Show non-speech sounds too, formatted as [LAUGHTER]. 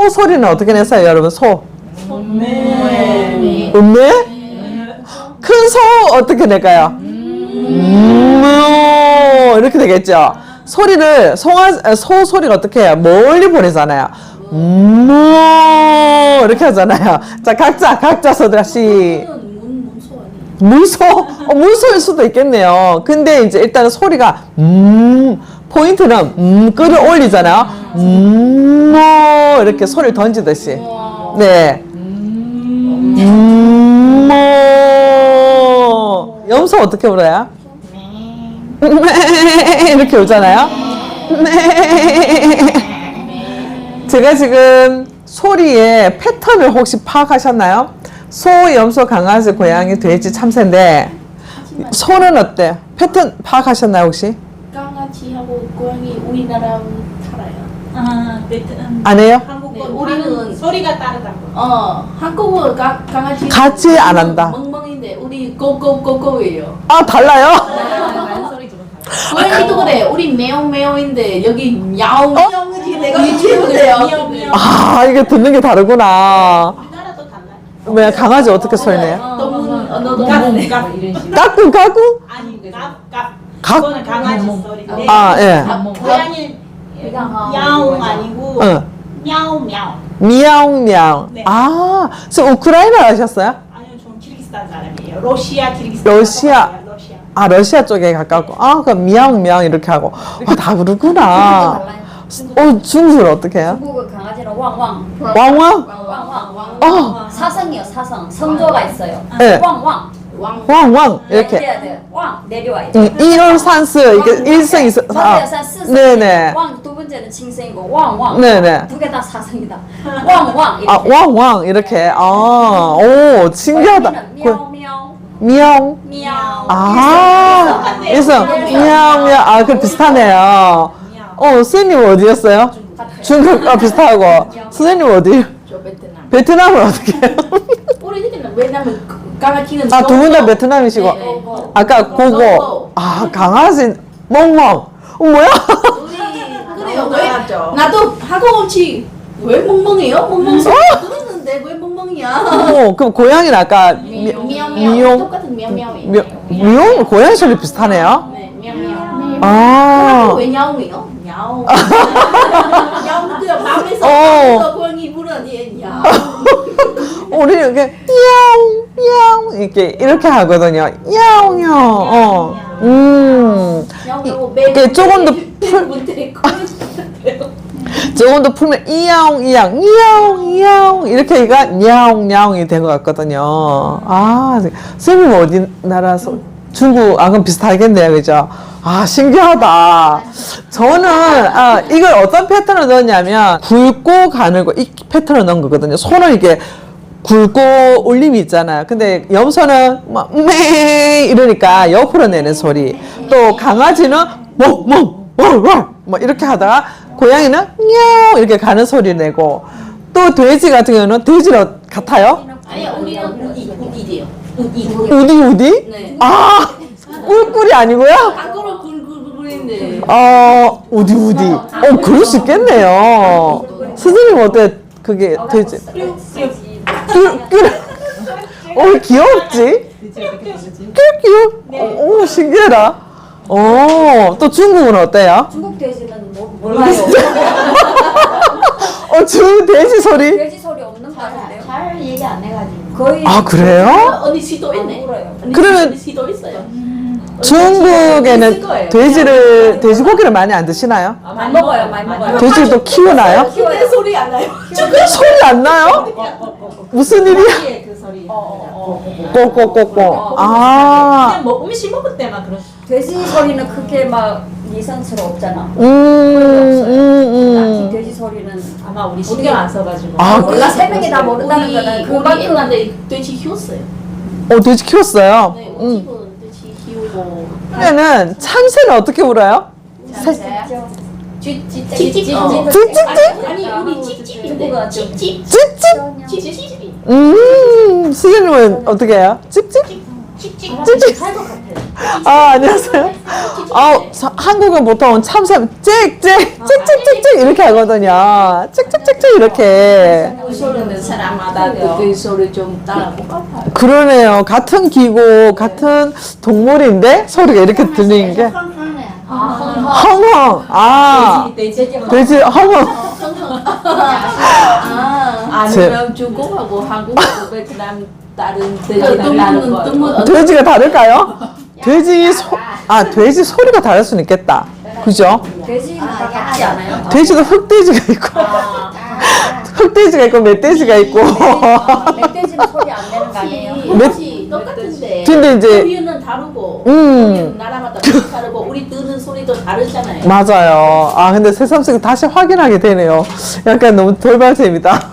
소 소리는 어떻게 냈어요, 여러분? 소. 네. 음네? 큰소 어떻게 낼까요? 음, 이렇게 되겠죠. 소리를 송아 소 소리가 어떻게 해요? 멀리 보내잖아요. 음, 이렇게 하잖아요. 자 각자 각자 소들 시? 물소 어, 물소일 수도 있겠네요. 근데 이제 일단은 소리가 음 포인트는 음 끌어올리잖아요. 음 이렇게 소리를 던지듯이 네. 음 염소 어떻게 불어요? [LAUGHS] 이렇게 오잖아요. 제가 지금 소리의 패턴을 혹시 파악하셨나요? 소, 염소, 강아지, 고양이, 돼지, 참새인데 소는 어때? 패턴 파악하셨나요 혹시? 강아지하고 고양이 우리나라 살 아, 베트남. 안 해요? 한국 네, 건 우리는- 소리가 다르다고. 어 한국어 가, 강아지 같이 안 한다. 멍멍인데 우리 고고고고예요. 아 달라요? 소리 좀 다르. 고양이도 그래. 우리 매운 매운인데 여기 야옹 어? 야옹이지 내가 유튜브래요. 미역 미역. 아 이게 듣는 게 다르구나. 우리나라도 달라요. 왜 강아지 어떻게 소리? 너무 어, 너무 깍, 깍. 까꾸 까꾸? 아니. 깍? 그거는 강아지 소리인데. 아 예. 고양이 예. 어, 야옹 아니고 어. 야옹야옹. 미야옹미야옹. 네. 아, 그래서 우크라이나 하셨어요? 아니요, 저는 키르기스탄 사람이에요. 러시아, 키르기스탄. 러시아. 아 러시아 쪽에 가깝고. 아, 그럼 미야옹미야옹 이렇게 하고. 아, 다 그러구나. 어, 중국은 어떻게 해요? 중국은 강아지랑 왕왕. 왕왕? 왕왕. 어. 사성이요, 사성. 성조가 있어요. 네. 왕왕. 왕왕 이렇게. 왕 내려와요. 음, 1, 2, 3, 4. 이게 1성, 2성. 3, 네네. 왕 번째는 칭성이고 왕왕. 네네. 두 개 다 사성이다. 왕왕. 아 왕왕. 이렇게. 아 오 신기하다. 고양이는 고- 미야오 미야옹 미야오. 아 일성 미야옹 미야옹 아그 비슷하네요. 어 선생님 어디였어요? 중국 아 비슷하고. 선생님 어디? 저 베트남. 베트남은 어떻게 해요? [LAUGHS] 왜냐면 강아지는 아 두 분 다. 베트남이시고. 네, 네. 아까 고고. 아 강아지. 멍멍. 어, 뭐야? [LAUGHS] 나도 하고 온지 왜 멍멍해요? 멍멍 소리 들었는데 왜 멍멍이야? 어 그럼 고양이는 아까 미, 미용 똑같은 미야미야예요. 미, 미용 고양이 소리 비슷하네요. 네, 미야미야. 아, 왜 야옹이요? 야옹. 야옹 그냥 밤에서 어. 밤에서 고양이 부르니 야옹. [LAUGHS] 우리 이렇게 야옹 야옹 이렇게 이렇게 하거든요. 야옹요. 어. 음. 야옹 이게 조금 더 풀- 문제 조금 더 풀면 이야옹 이양 이야옹 이야옹 이렇게 얘가 야옹 야옹이 된 것 같거든요. 아, 선생님 어디 나라서 중국 아 그럼 비슷하겠네요, 그죠? 아 신기하다. 저는 아 이걸 어떤 패턴을 넣었냐면 굵고 가늘고 이 패턴을 넣은 거거든요. 손을 이게 굵고 울림이 있잖아요. 근데 염소는 막메 이러니까 옆으로 내는 소리. 또 강아지는 멍멍월월 뭐 이렇게 하다가 고양이는 냐옹 이렇게 가는 소리 내고 또 돼지 같은 경우는 돼지로 같아요. 아니야 우리는 우디 우디돼요. 우디. 우디 우디? 네. 아 꿀꿀이 아니고요? 밖으로 굴굴굴인데. 어 우디 우디. 어 그럴 수 있겠네요. 선생님 어때? 그게 돼지. 꿀 꿀. 어 귀엽지? 꿀꿀. 오 신기하다. 오또 중국은 어때요? 중국 돼지는 뭐, 몰라요. [LAUGHS] 어 중국 돼지 소리? 돼지 소리 없는 거 같은데요. 잘 얘기 안 해가지고. 거의 아 그래요? 언니 시도 있네. 울어요. 언니 그러면- 시도 있어요. 중국에는 돼지를 돼지고기를 많이 안 드시나요? 많이 먹어요, 많이 먹어요. 돼지를 또 키우나요? 근데 소리 안 나요. 소리 안 나요? 무슨 일이야? 그 소리. 꼬꼬꼬꼬. 아, 그냥 뭐 음식 먹을 때만 그런. 돼지 소리는 크게 막 이상스럽잖아. 음, 음, 음. 돼지 소리는 아마 우리 신경 안 써가지고. 아, 우리가 세 명이 다 모른다는 거는 우리 그만큼 옛날에 돼지 키웠어요. 어, 돼지 키웠어요. 네, 우리 음. 집은 돼지 키우고. 그러면은 참새는 어떻게 울어요? 찌찌 찌찌. 찌찌찌. 아니 우리 찌찌인데 누구가 찌찌. 찝찝. 찌찌찌. 음, 수진님은 어떻게 해요? 찝찝? 찌찌. 찝찝. 할것 같아요. 아, 안녕하세요. 아, 사- 한국은 보통 참새 짹짹 짹짹짹짹 이렇게 하거든요. 짹짹짹짹 이렇게. 그 소리는 사람마다 그 소리 좀 따라 똑같아요. 그러네요. 같은 기고 같은 동물인데 소리가 이렇게 들리는 게 헝헝. 아, 돼지 헝헝. 아, 제- 아니면 중국하고 한국하고 베트남 다른 돼지랑 다른 거. 뚱은 돼지가 다를까요? 돼지 소, 아, 돼지 소리가 다를 수는 있겠다. 그죠? 돼지는 다 같지 않아요? 돼지도 흑돼지가 있고, 흑돼지가 있고, 멧돼지가 있고. 멧돼지는 소리 안 내는 거 아니에요? 그렇지 똑같은데. 근데 이제- 우리는 다르고, 음. 나라마다 다르고, 우리 듣는 소리도 다르잖아요. 맞아요. 아, 근데 새삼스레 다시 확인하게 되네요. 약간 너무 돌발잼이다.